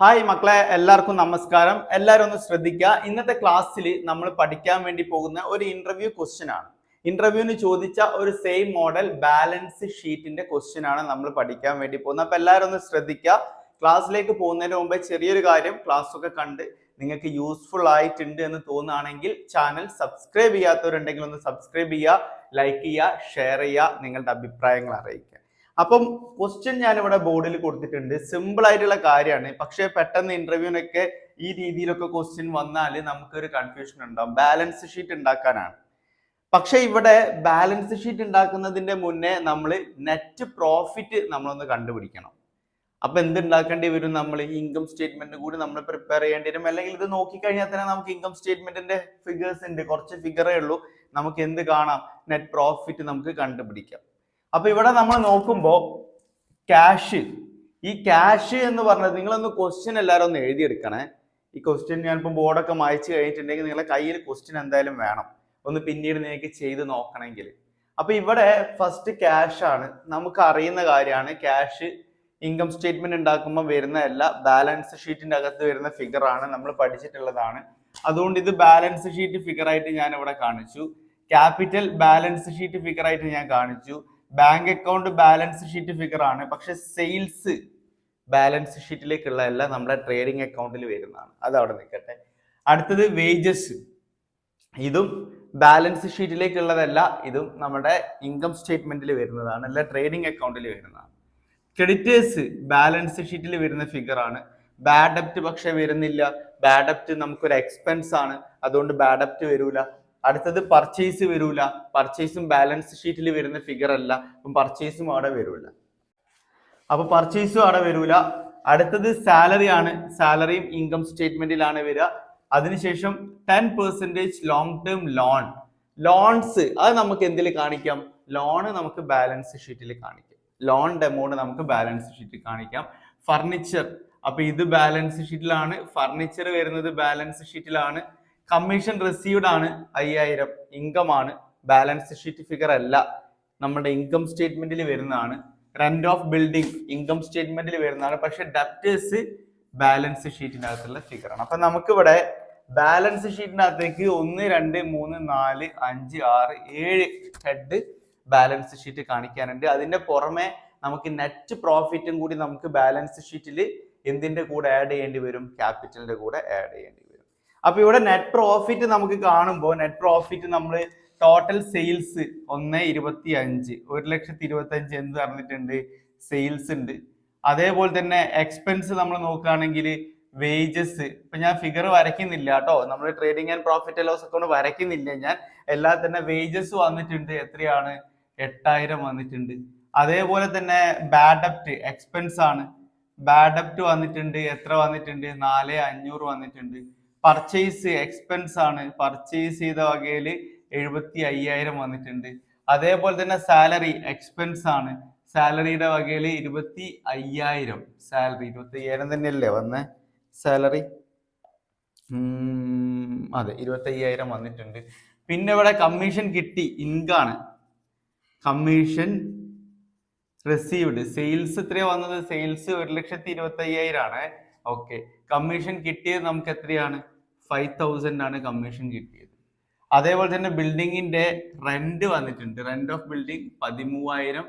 Hi മക്കളെ എല്ലാവർക്കും നമസ്കാരം. എല്ലാവരും ഒന്ന് ശ്രദ്ധിക്കുക. ഇന്നത്തെ ക്ലാസ്സിൽ നമ്മൾ പഠിക്കാൻ വേണ്ടി പോകുന്ന ഒരു ഇന്റർവ്യൂ ക്വസ്റ്റ്യൻ ആണ്. ഇന്റർവ്യൂവിന് ചോദിച്ച ഒരു സെയിം മോഡൽ ബാലൻസ് ഷീറ്റിന്റെ ക്വസ്റ്റ്യൻ ആണ് നമ്മൾ പഠിക്കാൻ വേണ്ടി പോകുന്നത്. അപ്പൊ എല്ലാവരും ഒന്ന് ശ്രദ്ധിക്കുക. ക്ലാസ്സിലേക്ക് പോകുന്നതിന് മുമ്പ് ചെറിയൊരു കാര്യം ക്ലാസ് ഒക്കെ കണ്ട് നിങ്ങൾക്ക് യൂസ്ഫുൾ ആയിട്ടുണ്ട് എന്ന് തോന്നുകയാണെങ്കിൽ ചാനൽ സബ്സ്ക്രൈബ് ചെയ്യാത്തവരുണ്ടെങ്കിൽ ഒന്ന് സബ്സ്ക്രൈബ് ചെയ്യുക ലൈക്ക് ചെയ്യുക ഷെയർ ചെയ്യുക നിങ്ങളുടെ അഭിപ്രായങ്ങൾ അറിയിക്കുക. അപ്പം ക്വസ്റ്റ്യൻ ഞാൻ ഇവിടെ ബോർഡിൽ കൊടുത്തിട്ടുണ്ട്. സിമ്പിൾ ആയിട്ടുള്ള കാര്യമാണ്. പക്ഷേ പെട്ടെന്ന് ഇന്റർവ്യൂവിനൊക്കെ ഈ രീതിയിലൊക്കെ ക്വസ്റ്റ്യൻ വന്നാൽ നമുക്കൊരു കൺഫ്യൂഷൻ ഉണ്ടാവും. ബാലൻസ് ഷീറ്റ് ഉണ്ടാക്കാനാണ്. പക്ഷെ ഇവിടെ ബാലൻസ് ഷീറ്റ് ഉണ്ടാക്കുന്നതിന്റെ മുന്നേ നമ്മൾ നെറ്റ് പ്രോഫിറ്റ് നമ്മളൊന്ന് കണ്ടുപിടിക്കണം. അപ്പൊ എന്ത് ഉണ്ടാക്കേണ്ടി വരും നമ്മൾ ഇൻകം സ്റ്റേറ്റ്മെന്റ് കൂടി നമ്മൾ പ്രിപ്പയർ ചെയ്യേണ്ടി വരും. അല്ലെങ്കിൽ ഇത് നോക്കിക്കഴിഞ്ഞാൽ തന്നെ നമുക്ക് ഇൻകം സ്റ്റേറ്റ്മെന്റിന്റെ ഫിഗേഴ്സ് ഉണ്ട്. കുറച്ച് ഫിഗറേ ഉള്ളൂ. നമുക്ക് എന്ത് കാണാം? നെറ്റ് പ്രോഫിറ്റ് നമുക്ക് കണ്ടുപിടിക്കാം. അപ്പൊ ഇവിടെ നമ്മൾ നോക്കുമ്പോൾ ക്യാഷ് ഈ ക്യാഷ് എന്ന് പറഞ്ഞത് നിങ്ങളൊന്ന് ക്വസ്റ്റ്യൻ എല്ലാവരും ഒന്ന് എഴുതിയെടുക്കണേ. ഈ ക്വസ്റ്റ്യൻ ഞാനിപ്പോൾ ബോർഡൊക്കെ മായച്ചു കഴിഞ്ഞിട്ടുണ്ടെങ്കിൽ നിങ്ങളുടെ കയ്യിൽ ക്വസ്റ്റ്യൻ എന്തായാലും വേണം. ഒന്ന് പിന്നീട് നിങ്ങൾക്ക് ചെയ്ത് നോക്കണമെങ്കിൽ. അപ്പൊ ഇവിടെ ഫസ്റ്റ് ക്യാഷ് ആണ്. നമുക്ക് അറിയുന്ന കാര്യമാണ് ക്യാഷ് ഇൻകം സ്റ്റേറ്റ്മെന്റ് ഉണ്ടാക്കുമ്പോൾ വരുന്ന എല്ലാ ബാലൻസ് ഷീറ്റിന്റെ അകത്ത് വരുന്ന ഫിഗർ ആണ് നമ്മൾ പഠിച്ചിട്ടുള്ളതാണ്. അതുകൊണ്ട് ഇത് ബാലൻസ് ഷീറ്റ് ഫിഗർ ആയിട്ട് ഞാൻ ഇവിടെ കാണിച്ചു. ക്യാപിറ്റൽ ബാലൻസ് ഷീറ്റ് ഫിഗർ ആയിട്ട് ഞാൻ കാണിച്ചു. Bank account balance sheet figure ആണ്. പക്ഷെ സെയിൽസ് ബാലൻസ് ഷീറ്റിലേക്കുള്ള എല്ലാം നമ്മുടെ ട്രേഡിംഗ് അക്കൗണ്ടിൽ വരുന്നതാണ്. അത് അവിടെ നിൽക്കട്ടെ. അടുത്തത് വേജസ് ഇതും ബാലൻസ് ഷീറ്റിലേക്കുള്ളതല്ല ഇതും നമ്മുടെ ഇൻകം സ്റ്റേറ്റ്മെന്റിൽ വരുന്നതാണ് അല്ല ട്രേഡിംഗ് അക്കൗണ്ടിൽ വരുന്നതാണ്. ക്രെഡിറ്റേഴ്സ് ബാലൻസ് ഷീറ്റിൽ വരുന്ന ഫിഗർ ആണ്. ബാഡപ്റ്റ് പക്ഷെ വരുന്നില്ല. ബാഡ് ബാഡപ്റ്റ് നമുക്കൊരു എക്സ്പെൻസ് ആണ്. അതുകൊണ്ട് ബാഡ് ബാഡപ്റ്റ് വരൂല. അടുത്തത് പർച്ചേസ് വരൂല. പർച്ചേസും ബാലൻസ് ഷീറ്റിൽ വരുന്ന ഫിഗർ അല്ല. അപ്പം പർച്ചേസും അവിടെ വരൂല. അപ്പൊ പർച്ചേസും അവിടെ വരൂല. അടുത്തത് സാലറി ആണ്. സാലറിയും ഇൻകം സ്റ്റേറ്റ്മെന്റിലാണ് വരിക. അതിനുശേഷം ten percentage long term loan loans അത് നമുക്ക് എന്തിൽ കാണിക്കാം? ലോണ് നമുക്ക് ബാലൻസ് ഷീറ്റിൽ കാണിക്കാം. ലോൺ എമൗണ്ട് നമുക്ക് ബാലൻസ് ഷീറ്റിൽ കാണിക്കാം. ഫർണിച്ചർ അപ്പൊ ഇത് ബാലൻസ് ഷീറ്റിലാണ് ഫർണിച്ചർ വരുന്നത് ബാലൻസ് ഷീറ്റിലാണ് കമ്മീഷൻ റിസീവ്ഡ് ആണ് അയ്യായിരം. ഇൻകം ആണ്. ബാലൻസ് ഷീറ്റ് ഫിഗർ അല്ല. നമ്മുടെ ഇൻകം സ്റ്റേറ്റ്മെന്റിൽ വരുന്നതാണ്. റെന്റ് ഓഫ് ബിൽഡിംഗ് ഇൻകം സ്റ്റേറ്റ്മെന്റിൽ വരുന്നതാണ്. പക്ഷെ ഡെപ്റ്റേഴ്സ് ബാലൻസ് ഷീറ്റിനകത്തുള്ള ഫിഗറാണ് അപ്പൊ നമുക്കിവിടെ ബാലൻസ് ഷീറ്റിനകത്തേക്ക് ഒന്ന് രണ്ട് മൂന്ന് നാല് അഞ്ച് ആറ് ഏഴ് ഹെഡ് ബാലൻസ് ഷീറ്റ് കാണിക്കാനുണ്ട്. അതിന്റെ പുറമെ നമുക്ക് നെറ്റ് പ്രോഫിറ്റും കൂടി നമുക്ക് ബാലൻസ് ഷീറ്റിൽ എന്തിന്റെ കൂടെ ആഡ് ചെയ്യേണ്ടി വരും? ക്യാപിറ്റലിന്റെ കൂടെ ആഡ് ചെയ്യേണ്ടി വരും. അപ്പൊ ഇവിടെ നെറ്റ് പ്രോഫിറ്റ് നമുക്ക് കാണുമ്പോൾ നെറ്റ് പ്രോഫിറ്റ് നമ്മൾ ടോട്ടൽ സെയിൽസ് ഒന്ന് ഇരുപത്തി അഞ്ച് ഒരു ലക്ഷത്തി ഇരുപത്തി അഞ്ച് എന്ന് പറഞ്ഞിട്ടുണ്ട് സെയിൽസ് ഉണ്ട്. അതേപോലെ തന്നെ എക്സ്പെൻസ് നമ്മൾ നോക്കുകയാണെങ്കിൽ വേജസ് ഇപ്പൊ ഞാൻ ഫിഗർ വരയ്ക്കുന്നില്ല കേട്ടോ. നമ്മൾ trading and profit loss account വരയ്ക്കുന്നില്ല. ഞാൻ എല്ലാ തന്നെ വേജസ് വന്നിട്ടുണ്ട്. എത്രയാണ്? എട്ടായിരം വന്നിട്ടുണ്ട്. അതേപോലെ തന്നെ ബാഡപ്റ്റ് എക്സ്പെൻസ് ആണ്. ബാഡപ്റ്റ് വന്നിട്ടുണ്ട്. എത്ര വന്നിട്ടുണ്ട്? നാല് അഞ്ഞൂറ് വന്നിട്ടുണ്ട്. പർച്ചേസ് എക്സ്പെൻസ് ആണ്. പർച്ചേസ് ചെയ്ത വകയിൽ എഴുപത്തി അയ്യായിരം വന്നിട്ടുണ്ട്. അതേപോലെ തന്നെ സാലറി എക്സ്പെൻസ് ആണ്. സാലറിയുടെ വകയിൽ ഇരുപത്തി അയ്യായിരം സാലറി ഇരുപത്തി അയ്യായിരം തന്നെയല്ലേ വന്ന? സാലറി അതെ ഇരുപത്തി അയ്യായിരം വന്നിട്ടുണ്ട്. പിന്നെ ഇവിടെ കമ്മീഷൻ കിട്ടി ഇൻകാണ് കമ്മീഷൻ റിസീവ്ഡ് സെയിൽസ് എത്രയാണ് വന്നത്? സെയിൽസ് ഒരു ലക്ഷത്തി ഇരുപത്തി അയ്യായിരം ആണ്. ഓക്കെ കമ്മീഷൻ കിട്ടിയത് നമുക്ക് എത്രയാണ്? ഫൈവ് തൗസൻഡ് ആണ് കമ്മീഷൻ കിട്ടിയത്. അതേപോലെ തന്നെ ബിൽഡിങ്ങിന്റെ റെന്റ് വന്നിട്ടുണ്ട്. റെന്റ് ഓഫ് ബിൽഡിംഗ് പതിമൂവായിരം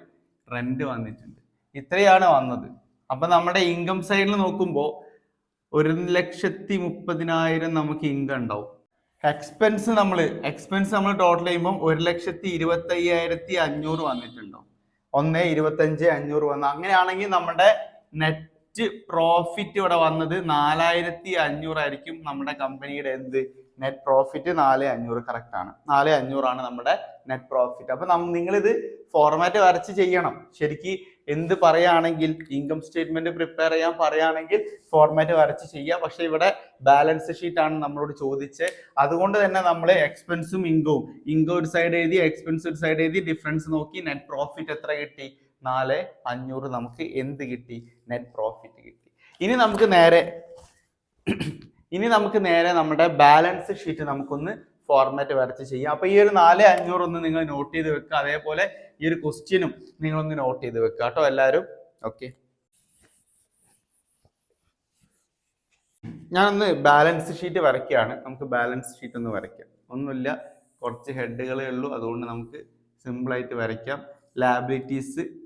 റെന്റ് വന്നിട്ടുണ്ട്. ഇത്രയാണ് വന്നത്. അപ്പൊ നമ്മുടെ ഇൻകം സൈഡിൽ നോക്കുമ്പോൾ ഒരു ലക്ഷത്തി മുപ്പതിനായിരം നമുക്ക് ഇൻകം ഉണ്ടാവും. എക്സ്പെൻസ് നമ്മൾ എക്സ്പെൻസ് നമ്മൾ ടോട്ടൽ ചെയ്യുമ്പോൾ ഒരു ലക്ഷത്തി ഇരുപത്തി അയ്യായിരത്തി അഞ്ഞൂറ് വന്നിട്ടുണ്ടാവും. ഒന്ന് ഇരുപത്തഞ്ച് അഞ്ഞൂറ് വന്ന. അങ്ങനെയാണെങ്കിൽ നമ്മുടെ നെറ്റ് പ്രോഫിറ്റ് ഇവിടെ വന്നത് നാലായിരത്തി അഞ്ഞൂറായിരിക്കും നമ്മുടെ കമ്പനിയുടെ എന്ത്? നെറ്റ് പ്രോഫിറ്റ് നാല് അഞ്ഞൂറ് കറക്റ്റ് ആണ്. നാല് അഞ്ഞൂറാണ് നമ്മുടെ നെറ്റ് പ്രോഫിറ്റ് അപ്പൊ നിങ്ങളിത് ഫോർമാറ്റ് വരച്ച് ചെയ്യണം. ശരിക്ക് എന്ത് പറയുകയാണെങ്കിൽ ഇൻകം സ്റ്റേറ്റ്മെന്റ് പ്രിപ്പയർ ചെയ്യാൻ പറയുകയാണെങ്കിൽ ഫോർമാറ്റ് വരച്ച് ചെയ്യുക. പക്ഷെ ഇവിടെ ബാലൻസ് ഷീറ്റ് ആണ് നമ്മളോട് ചോദിച്ചത് അതുകൊണ്ട് തന്നെ നമ്മൾ എക്സ്പെൻസും ഇൻകവും ഇൻകം ഒരു സൈഡ് എഴുതി എക്സ്പെൻസ് ഒരു സൈഡ് എഴുതി ഡിഫറൻസ് നോക്കി നെറ്റ് പ്രോഫിറ്റ് എത്ര കിട്ടി? നാല് അഞ്ഞൂറ് നമുക്ക് എന്ത് കിട്ടി? നെറ്റ് പ്രോഫിറ്റ് കിട്ടി. ഇനി നമുക്ക് നേരെ ഇനി നമുക്ക് നേരെ നമ്മുടെ ബാലൻസ് ഷീറ്റ് നമുക്കൊന്ന് ഫോർമാറ്റ് വരച്ച് ചെയ്യാം. അപ്പൊ ഈ ഒരു നാല് അഞ്ഞൂറ് ഒന്ന് നിങ്ങൾ നോട്ട് ചെയ്ത് വെക്കുക. അതേപോലെ ഈ ഒരു ക്വസ്റ്റ്യനും നിങ്ങളൊന്ന് നോട്ട് ചെയ്ത് വെക്കുക കേട്ടോ എല്ലാവരും. ഓക്കെ ഞാനൊന്ന് ബാലൻസ് ഷീറ്റ് വരയ്ക്കുകയാണ്. നമുക്ക് ബാലൻസ് ഷീറ്റ് ഒന്ന് വരയ്ക്കാം. ഒന്നുമില്ല കുറച്ച് ഹെഡുകളേ ഉള്ളൂ. അതുകൊണ്ട് നമുക്ക് സിമ്പിളായിട്ട് വരയ്ക്കാം. ലാബിലിറ്റീസ്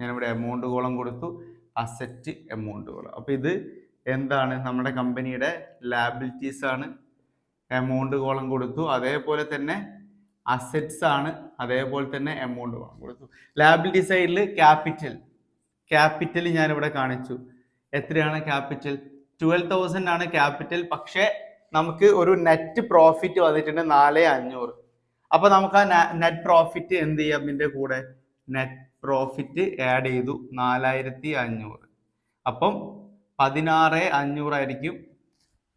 ഞാനിവിടെ എമൗണ്ട് കോളം കൊടുത്തു. Asset amount column. അപ്പോൾ ഇത് എന്താണ്? നമ്മുടെ കമ്പനിയുടെ ലാബിലിറ്റീസ് ആണ്. എമൗണ്ട് കോളം കൊടുത്തു. അതേപോലെ തന്നെ അസറ്റ്സ് ആണ്. അതേപോലെ തന്നെ എമൗണ്ട് കോളം കൊടുത്തു. ലാബിലിറ്റി സൈഡിൽ ക്യാപിറ്റൽ ക്യാപിറ്റൽ ഞാനിവിടെ കാണിച്ചു. എത്രയാണ് ക്യാപിറ്റൽ ട്വൽവ് തൗസൻഡ് ആണ് ക്യാപിറ്റൽ പക്ഷേ നമുക്ക് ഒരു നെറ്റ് പ്രോഫിറ്റ് വന്നിട്ടുണ്ട് നാല് അഞ്ഞൂറ്. അപ്പം നമുക്ക് ആ നെറ്റ് പ്രോഫിറ്റ് എന്ത് ചെയ്യാം ഇതിന്റെ കൂടെ? നെറ്റ് പ്രോഫിറ്റ് ആഡ് ചെയ്തു നാലായിരത്തി അഞ്ഞൂറ്. അപ്പം പതിനാറ് അഞ്ഞൂറായിരിക്കും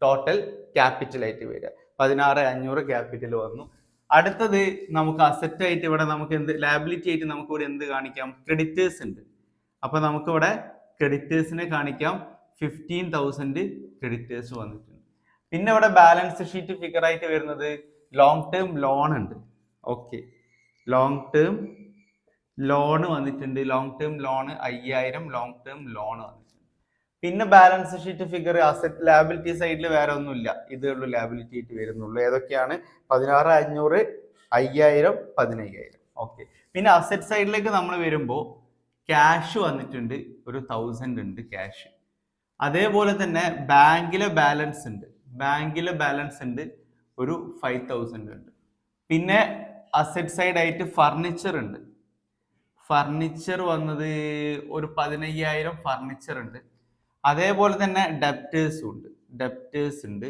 ടോട്ടൽ ക്യാപിറ്റലായിട്ട് വരിക. പതിനാറ് അഞ്ഞൂറ് ക്യാപിറ്റൽ വന്നു. അടുത്തത് നമുക്ക് അസറ്റ് ആയിട്ട് ഇവിടെ നമുക്ക് എന്ത് ലാബിലിറ്റി ആയിട്ട് നമുക്ക് ഇവിടെ എന്ത് കാണിക്കാം? ക്രെഡിറ്റേഴ്സ് ഉണ്ട്. അപ്പൊ നമുക്കിവിടെ ക്രെഡിറ്റേഴ്സിനെ കാണിക്കാം. ഫിഫ്റ്റീൻ തൗസൻഡ് ക്രെഡിറ്റേഴ്സ് വന്നിട്ടുണ്ട്. പിന്നെ ഇവിടെ ബാലൻസ് ഷീറ്റ് ഫിഗർ ആയിട്ട് വരുന്നത് ലോങ് ടേം ലോൺ ഉണ്ട്. ഓക്കെ ലോങ് ടേം ലോൺ വന്നിട്ടുണ്ട്. ലോങ് ടേം ലോണ് അയ്യായിരം ലോങ് ടേം ലോൺ വന്നിട്ടുണ്ട്. പിന്നെ balance sheet figure asset liability സൈഡിൽ വേറെ ഒന്നുമില്ല. ഇതേ ഉള്ളൂ ലാബിലിറ്റി ആയിട്ട് വരുന്നുള്ളൂ. ഏതൊക്കെയാണ്? പതിനാറ് അഞ്ഞൂറ് അയ്യായിരം പതിനയ്യായിരം. ഓക്കെ പിന്നെ അസറ്റ് സൈഡിലേക്ക് നമ്മൾ വരുമ്പോൾ ക്യാഷ് വന്നിട്ടുണ്ട്. ഒരു തൗസൻഡ് ഉണ്ട് ക്യാഷ് അതേപോലെ തന്നെ ബാങ്കിലെ ബാലൻസ് ഉണ്ട്. ബാങ്കിലെ ബാലൻസ് ഉണ്ട്. ഒരു ഫൈവ് തൗസൻഡ് ഉണ്ട്. പിന്നെ അസറ്റ് സൈഡായിട്ട് ഫർണിച്ചർ ഉണ്ട്. ഫർണിച്ചർ വന്നത് ഒരു പതിനയ്യായിരം ഫർണിച്ചർ ഉണ്ട്. അതേപോലെ തന്നെ ഡെപ്റ്റേഴ്സും ഉണ്ട്. ഡെപ്റ്റേഴ്സ് ഉണ്ട്.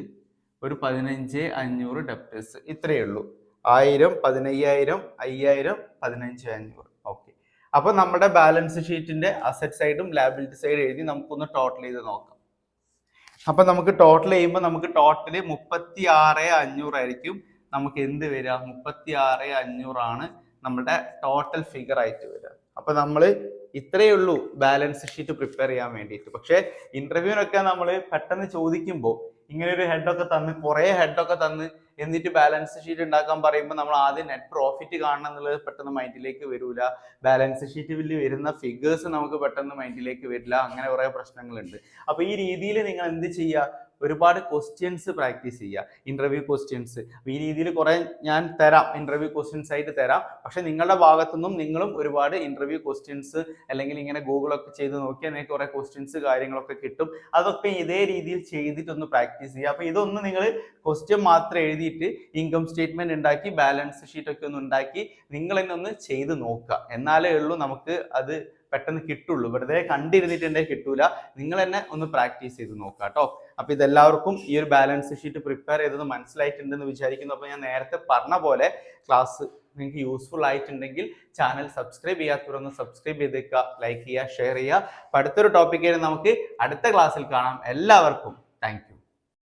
ഒരു പതിനഞ്ച് അഞ്ഞൂറ് ഡെപ്റ്റേഴ്സ്. ഇത്രയേ ഉള്ളൂ. ആയിരം പതിനയ്യായിരം അയ്യായിരം പതിനഞ്ച് അഞ്ഞൂറ്. ഓക്കെ അപ്പൊ നമ്മുടെ ബാലൻസ് ഷീറ്റിന്റെ അസറ്റ് സൈഡും ലാബിലിറ്റി സൈഡും എഴുതി നമുക്കൊന്ന് ടോട്ടൽ ചെയ്ത് നോക്കാം. അപ്പൊ നമുക്ക് ടോട്ടൽ ചെയ്യുമ്പോൾ നമുക്ക് ടോട്ടൽ മുപ്പത്തി ആറ് അഞ്ഞൂറായിരിക്കും. നമുക്ക് എന്ത് വരിക? മുപ്പത്തി ആറ് അഞ്ഞൂറാണ്. നമ്മുടെ ടോട്ടൽ ഫിഗർ ആയിട്ട് വരിക അപ്പൊ നമ്മൾ ഇത്രയേ ഉള്ളൂ ബാലൻസ് ഷീറ്റ് പ്രിപ്പയർ ചെയ്യാൻ വേണ്ടിയിട്ട്. പക്ഷേ ഇന്റർവ്യൂവിനൊക്കെ നമ്മൾ പെട്ടെന്ന് ചോദിക്കുമ്പോൾ ഇങ്ങനെ ഒരു ഹെഡൊക്കെ തന്ന് കുറേ ഹെഡൊക്കെ തന്ന് എന്നിട്ട് ബാലൻസ് ഷീറ്റ് ഉണ്ടാക്കാൻ പറയുമ്പോൾ നമ്മൾ ആദ്യം നെറ്റ് പ്രോഫിറ്റ് കാണണം എന്നുള്ളത് പെട്ടെന്ന് മൈൻഡിലേക്ക് വരില്ല ബാലൻസ് ഷീറ്റിൽ വരുന്ന ഫിഗേഴ്സ് നമുക്ക് പെട്ടെന്ന് മൈൻഡിലേക്ക് വരില്ല. അങ്ങനെ കുറേ പ്രശ്നങ്ങളുണ്ട്. അപ്പോൾ ഈ രീതിയിൽ നിങ്ങൾ എന്ത് ചെയ്യുക? ഒരുപാട് ക്വസ്റ്റ്യൻസ് പ്രാക്ടീസ് ചെയ്യുക. ഇന്റർവ്യൂ ക്വസ്റ്റ്യൻസ് ഈ രീതിയിൽ കുറെ ഞാൻ തരാം. ഇന്റർവ്യൂ ക്വസ്റ്റ്യൻസ് ആയിട്ട് തരാം. പക്ഷെ നിങ്ങളുടെ ഭാഗത്തുനിന്നും നിങ്ങളും ഒരുപാട് ഇന്റർവ്യൂ ക്വസ്റ്റ്യൻസ് അല്ലെങ്കിൽ ഇങ്ങനെ ഗൂഗിളൊക്കെ ചെയ്ത് നോക്കിയാൽ നിങ്ങൾക്ക് കുറെ ക്വസ്റ്റ്യൻസ് കാര്യങ്ങളൊക്കെ കിട്ടും. അതൊക്കെ ഇതേ രീതിയിൽ ചെയ്തിട്ടൊന്ന് പ്രാക്ടീസ് ചെയ്യുക. അപ്പൊ ഇതൊന്ന് നിങ്ങൾ ക്വസ്റ്റ്യൻ മാത്രം എഴുതിയിട്ട് ഇൻകം സ്റ്റേറ്റ്മെന്റ് ഉണ്ടാക്കി ബാലൻസ് ഷീറ്റ് ഒക്കെ ഒന്ന് ഉണ്ടാക്കി നിങ്ങൾ തന്നെ ഒന്ന് ചെയ്ത് നോക്കുക. എന്നാലേ ഉള്ളൂ നമുക്ക് അത് പെട്ടെന്ന് കിട്ടുള്ളൂ. വെറുതെ കണ്ടിരുന്നിട്ടുണ്ടെങ്കിൽ കിട്ടൂല. നിങ്ങൾ തന്നെ ഒന്ന് പ്രാക്ടീസ് ചെയ്ത് നോക്കുക കേട്ടോ. അപ്പൊ ഇതെല്ലാവർക്കും ഈ ഒരു ബാലൻസ് ഷീറ്റ് പ്രിപ്പയർ ചെയ്തത് മനസ്സിലായിട്ടുണ്ടെന്ന് വിചാരിക്കുന്നു. അപ്പൊ ഞാൻ നേരത്തെ പറഞ്ഞ പോലെ ക്ലാസ് നിങ്ങൾക്ക് യൂസ്ഫുൾ ആയിട്ടുണ്ടെങ്കിൽ ചാനൽ സബ്സ്ക്രൈബ് ചെയ്യാത്തവരൊന്ന് സബ്സ്ക്രൈബ് ചെയ്തേക്കുക ലൈക്ക് ചെയ്യുക ഷെയർ ചെയ്യുക. അപ്പൊ അടുത്തൊരു ടോപ്പിക്കായിട്ട് നമുക്ക് അടുത്ത ക്ലാസ്സിൽ കാണാം. എല്ലാവർക്കും താങ്ക്